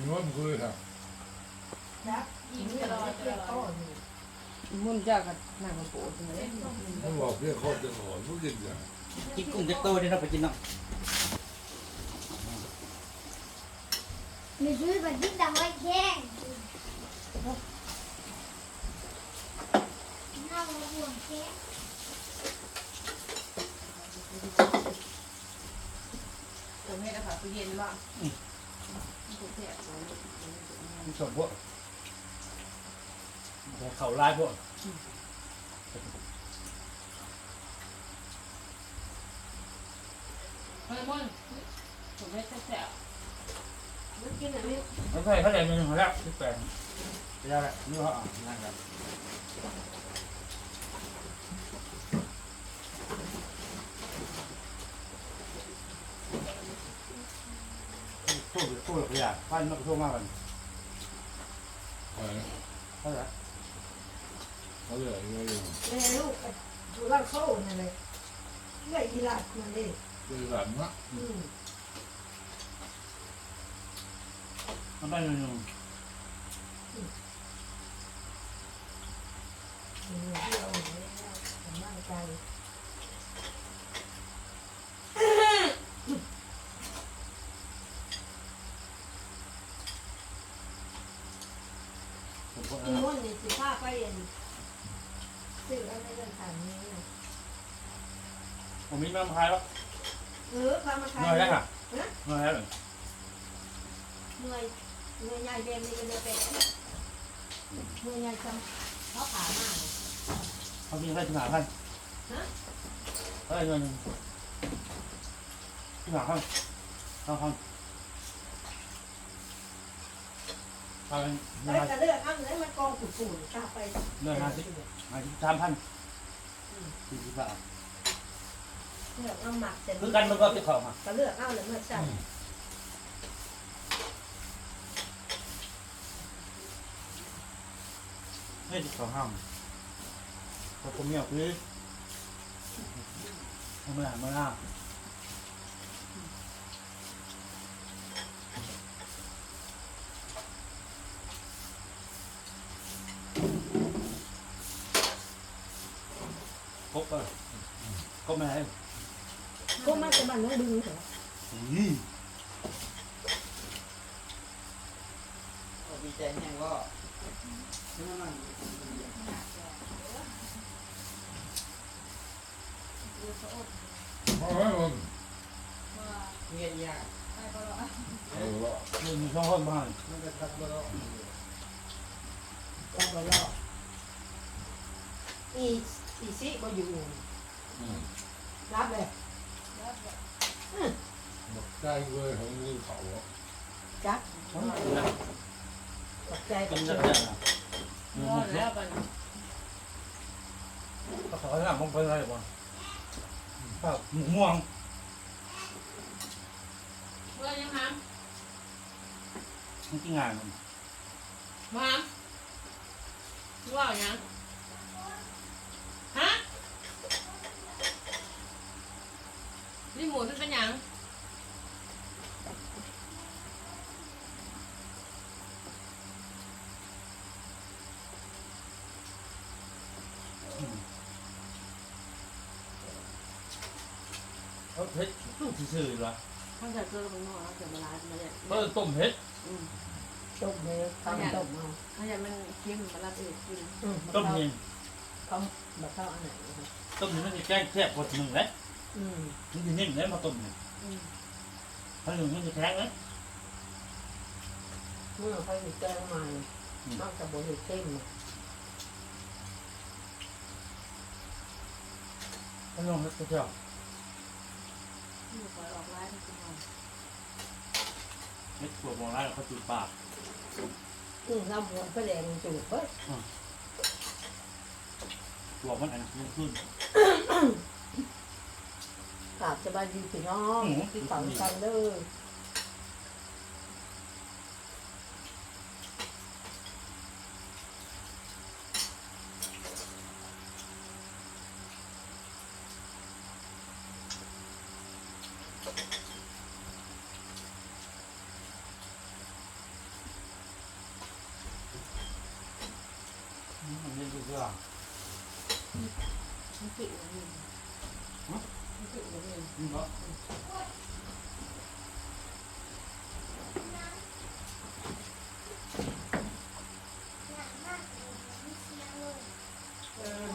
มีว่ามันคือครับนะยิงตลอดตลอดมุ่นเจ้ากับนางกระโปรงเลยมันบอกเพื่อโคตรจะหอนผู้กินอย่างกินกุ้งจะโตนี่เราไปกินเนาะมีซื้อแบบยิ่งดังไว้แข้งน่ามาห่วงแข้งตัวแม่นะคะตู้เย็นบ้างมี ส่วนพวกแต่เขาลายพวกเฮ้ยมุ่นตัวแม่แซ่บมันกินอะไรแล้วใส่เขาแดงมันหัวแล้วที่แปลงไปได้แล้วนี่เขาอะนั่งกันโทษโทษขยะพันมาโทษมากกันไปเท่าไหร่เขาเลยอะไรอยู่แม่ลูกดูร่างเข้านั่นเลยเมื่ออีหลา ดมันเลยเลยหลานมะอืมมันได้หนึ่งอืมที่เราเนี่ยกำลังใจ ผมก็ อีมุ่นนี่สิพาไปเรียนซื้ออะไรกันทางนี้นะ ผมมีน้ำพายแล้วเออพามาขายน้อยแล้วค่ะฮะน้อยแล้วเหนื่อยเหนื่อยใหญ่เบมนี่ก็เลยเป็ดเหนื่อยใหญ่จำเขาผามากเขามีได้ถึงหาพันฮะเขาได้เงินถึงหาพันเขาพันเขาเป็นไปเงินกระเลือกอ้ำเลยมันกองฝุ่นๆกลับไปเงินห้าสิบห้าสิบสามพันสี่สิบบาท เลือกเอาหมักเสร็จคือกันมันก็ติดของอะกระเลือกเอาเลยเมื่อใส่ไม่ติดของห้ามเขาก็มีออกคือทำไมอะมันอะครบป่ะครบไหม ก็มาจะมันน้องดึงเหรอนี่ดีใจแห้งก็ซื้อมันเพราะว่ามันเงียบยากเออละมันมีช่องห้องบ้างมันจะทักมาแล้วจับรออีอีซิบ่อยู่รับเลย บอกใจเลยของมือเขาอะจักตกใจกิกันนจะเลยได้อะรอดแล้วกันก็ขอให้หลังมงคลอะไรบ้างข้าวหมูม่วงเมื่อยังหามมันกินงานมันหามว่ายังฮะ นี่หมูมันเป็นยังเขาเผ็ดตู้ซื่อๆเหรอข้างจากเจอมันนอกแล้วเกิดมาล้างมาเนี่ยเออต้มเผ็ดต้มเลยตำต้มเอาข้างจากมันเค็มมาล้างเองกินต้มเย็นเขาแบบเข้าอันไหนต้มเย็นมันจะแกล้งแคบกว่าหนึ่งเลย อืมมันจะนิ่มเลยมาต้มเนี่ยถ้าหนึ่งมันจะแข็งเลยเมื่อเขาอยู่แก้งใหม่นอกจากบนอยู่เข้มถ้าลงแล้วก็เจ้านี่ปล่อยออกร้ายมันกินเอาเม็ดตัวมองร้ายเขาจุดปากอืมน้ำหัวก็แดงจูบเฮ้ยตัวมันอันนี้ขึ้น กราบสบายดีพี่น้องพี่ฝังกันเด้อมันเป็นเรื่องมันเป็นเรื่อง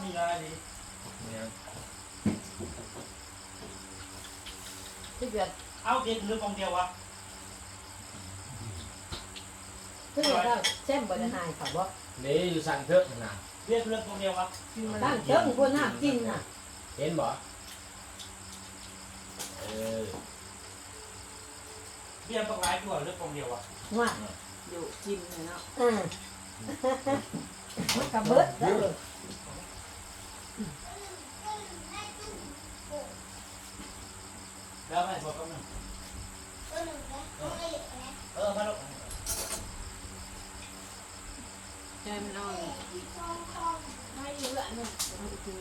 มีอะไรดีเนี่ยที่เดือดเอาเด็กหรือฟองเดียววะที่เดือดเราแช่มบริหารเขาบอกนี่อยู่สั่งเถอะนะเรียกเรื่องฟองเดียววะตั้งเจิ้งคนห้ามกินน่ะเห็นบ่เออ เรียกต้องร้ายตัวเรื่องฟองเดียววะว่าอยู่กินเลยเนาะอืมมันกระเบิดแล้วเลยแล้วไม่บอกก็มึงตัวหนึ่งนะตัวละเอียดนะเออมาลูกใช่มันเอาที่คองคองไม่เยอะเนี่ยเอาไปกิน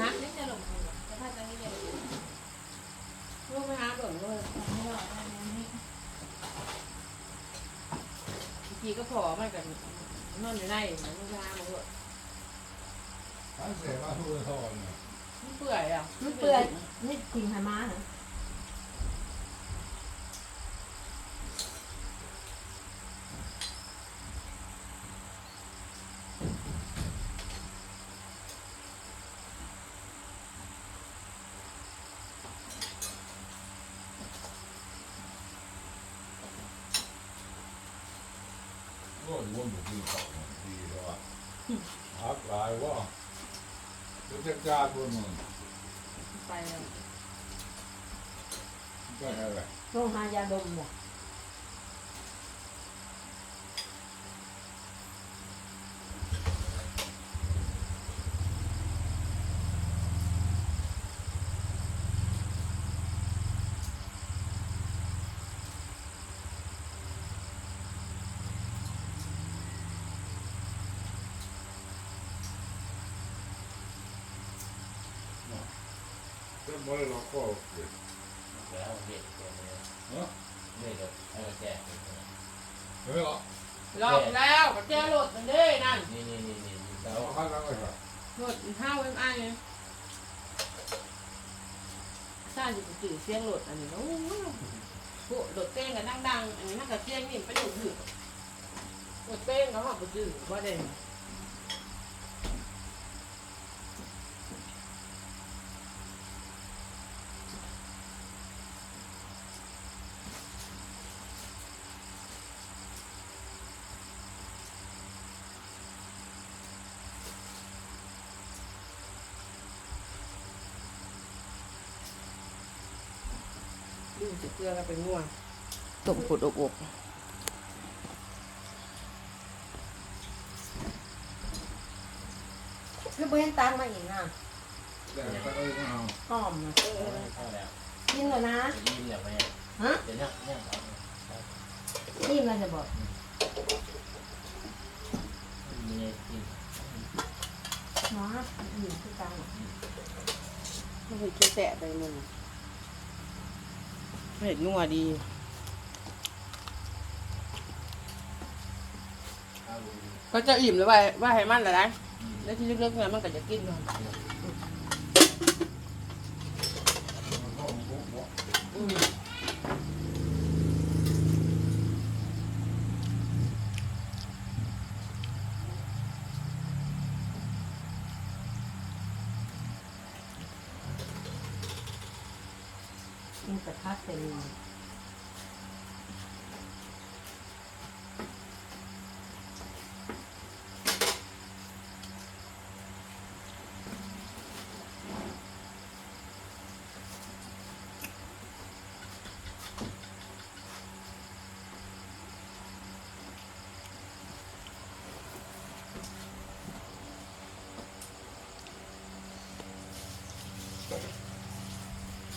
นะนี่จะหลงหัวแต่ถ้าจะไม่เยอะ ลูกไปหาบ่นเลยไม่หรอกอันนี้ทีก็พอมันกันนอนอยู่ในมันไม่หามันก็ทั้งเสียมาทุกทอนเนี่ยมันเปื่อยอะมันเปื่อยนี่กินหามาเหรอ ก็รวมบุกดีเขาดีแล้วอะหักหลายว่าจะจัดการตัวมึงไปแล้วก็อะไรลงหายาดมเนี่ย ก็ไม่ได้ล็อกก็เด็กแล้วเด็กตัวนี้เนาะเด็กกับไอ้แก่เฮ้ยเหรอรอบแล้วก็แจ้รถมันเด้นั่นนี่นี่นี่นี่แล้เอาวข้างล่างเลยครับรถห้าเอ็มไอซ่าอยู่จืดเสียงรถอันนี้โอ้โหรถเต้งกันดังๆอันนี้น่าจะเสียงนี่ไปอยู่ถือรถเต้งเขาบอกไปจืดว่าเด่ นดูสิเกลือก็เป็นง่วงตกผดอกอกคือบ่เห็นตังมาอีกนะแต่ก็เอ้ยไม่เอาหอมนะเข้าแล้วกินแล้วนะจะยิ้มอย่างไรฮะเดี๋ยวเนี่ยเนี่ยเอาอิ่มแล้วจะบอกมีกินเนาะอิ่มคือตังมันเห็นแตะไปมัน เห็นนัวดีเอาก็จะอิ่มหรือว่าว่าให้มันอะไรแล้วที่ลึกๆเนี่ยมันก็จะกินก่อนมัน กินแต่คัสเต็ม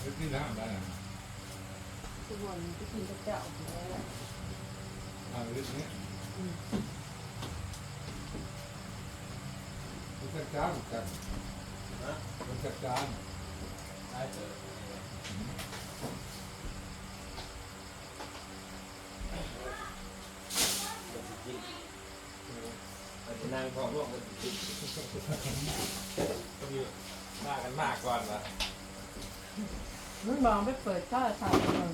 จะกินน้ำได้นะทุกคนที่กินเจ้าอ่าเรื่องนี้มันจัดการกันนะมันจัดการได้เจอไปนั่งพอพวกกันก็มีมากันมากก่อนนะ มันบอกไปเปิดก็สาวเมือง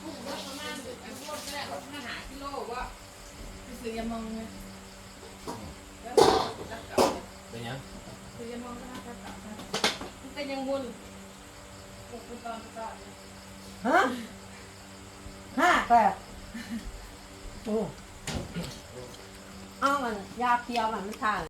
พูดว่าประมาณไอ้พวกแรกมาหากิโลว่าซื้อยามองไงแล้วจับเก่าเป็นยังซื้อยามองก็น่าจะเก่ามันก็ยังวนปกตอนก่อนฮะห้าแปดโอ้ อ้าวมันยาเพียวมันไม่ทาน